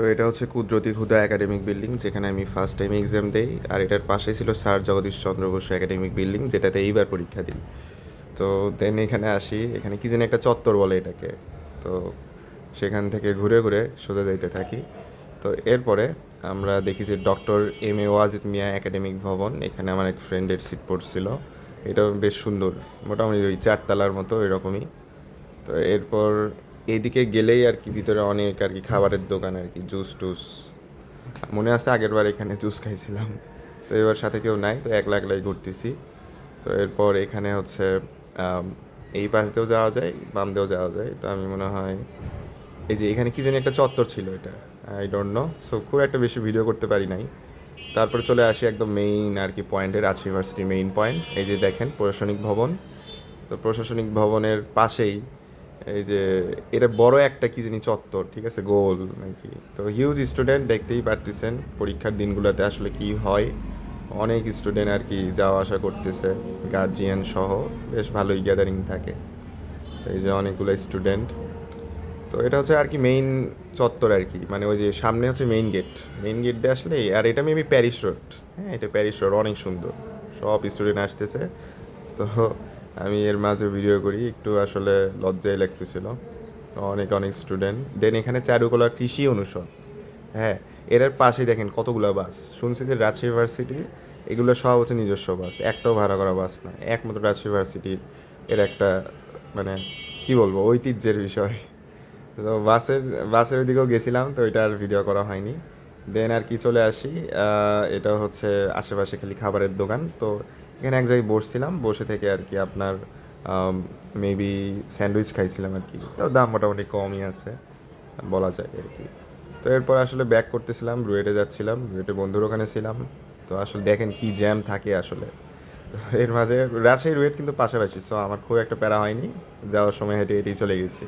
তো এটা হচ্ছে কুদরতি হুদা একাডেমিক বিল্ডিং, যেখানে আমি ফার্স্ট টাইম এক্সাম দেই। আর এটার পাশে ছিল sir Jagadish Chandra Bose academic building, যেটাতে এইবার পরীক্ষা দিই। তো দেন এখানে আসি, এখানে কি যেন একটা চত্বর বলে এটাকে। তো সেখান থেকে ঘুরে ঘুরে সোজা যাইতে থাকি। তো এরপরে আমরা দেখি যে doctor M A Wajid Mia academic ভবন, এখানে আমার এক ফ্রেন্ডের সিট পড়ছিল এটাও বেশ সুন্দর, মোটামুটি ওই চারতলার মতো এরকমই তো এরপর এইদিকে গেলেই আর কি ভিতরে অনেক আর কি খাবারের দোকান আর কি, জুস টুস। মনে আছে আগের বার এখানে জুস খাইছিলাম। তো এবার সাথে কেউ নাই, তো একলা একলাই ঘুরতেছি। তো এরপর এখানে হচ্ছে এই পাশ দিয়েও যাওয়া যায়, বাম দিয়েও যাওয়া যায়। তো আমি মনে হয়, এই যে এখানে কি জানি একটা চত্বর ছিল এটা, আই ডোন্ট নো। সো খুব একটা বেশি ভিডিও করতে পারি নাই। তারপরে চলে আসি একদম মেইন আর কি পয়েন্টের রাজ ইউনিভার্সিটি মেইন পয়েন্ট এই যে দেখেন, প্রশাসনিক ভবন। তো প্রশাসনিক ভবনের পাশেই এই যে, এটা বড় একটা কি জানি চত্বর, ঠিক আছে? গোল নাকি? তো হিউজ স্টুডেন্ট দেখতেই পারতেছেন পরীক্ষার দিনগুলোতে আসলে কি হয়। অনেক স্টুডেন্ট আর কি যাওয়া আসা করতেছে গার্জিয়ান সহ। বেশ ভালোই গ্যাদারিং থাকে। এই যে অনেকগুলো স্টুডেন্ট তো এটা হচ্ছে আর কি মেইন চত্বর আর কি। মানে ওই যে সামনে হচ্ছে মেইন গেট মেইন গেট দিয়ে আসলে আর এটা মেবি প্যারিস রোড হ্যাঁ এটা প্যারিস রোড অনেক সুন্দর। সব স্টুডেন্ট আসতেছে। তো আমি এর মাঝে ভিডিও করি, একটু আসলে লজ্জায় লাগতেছিল। অনেক অনেক স্টুডেন্ট দেন এখানে চারুকলা কৃষি অনুষদ। হ্যাঁ এর পাশেই দেখেন কতগুলো বাস। শুনছি যে রাজশাহী ইউনিভার্সিটি এগুলো সব হচ্ছে নিজস্ব বাস। একটাও ভাড়া করা বাস না। একমাত্র রাজশাহী ইউনিভার্সিটির এর একটা মানে কি বলব, ঐতিহ্যের বিষয়। তো বাসের বাসের ওইদিকেও গেছিলাম, তো এটা আর ভিডিও করা হয়নি। দেন আর কি চলে আসি এটা হচ্ছে আশেপাশে খালি খাবারের দোকান। তো এখানে এক জায়গায় বসছিলাম, বসে থেকে আর কি আপনার মেবি স্যান্ডউইচ খাইছিলাম আর কি। দাম মোটামুটি কমই আছে, বলা যায় আর কি। তো এরপর আসলে ব্যাক করতেছিলাম রুয়েটে যাচ্ছিলাম রুয়েটে বন্ধুর ওখানে ছিলাম। তো আসলে দেখেন কি জ্যাম থাকে আসলে। এর মাঝে, রাজশাহী রুয়েট কিন্তু পাশাপাশি সো আমার খুব একটা প্যারা হয়নি, যাওয়ার সময় হেঁটে হেঁটেই চলে গেছি।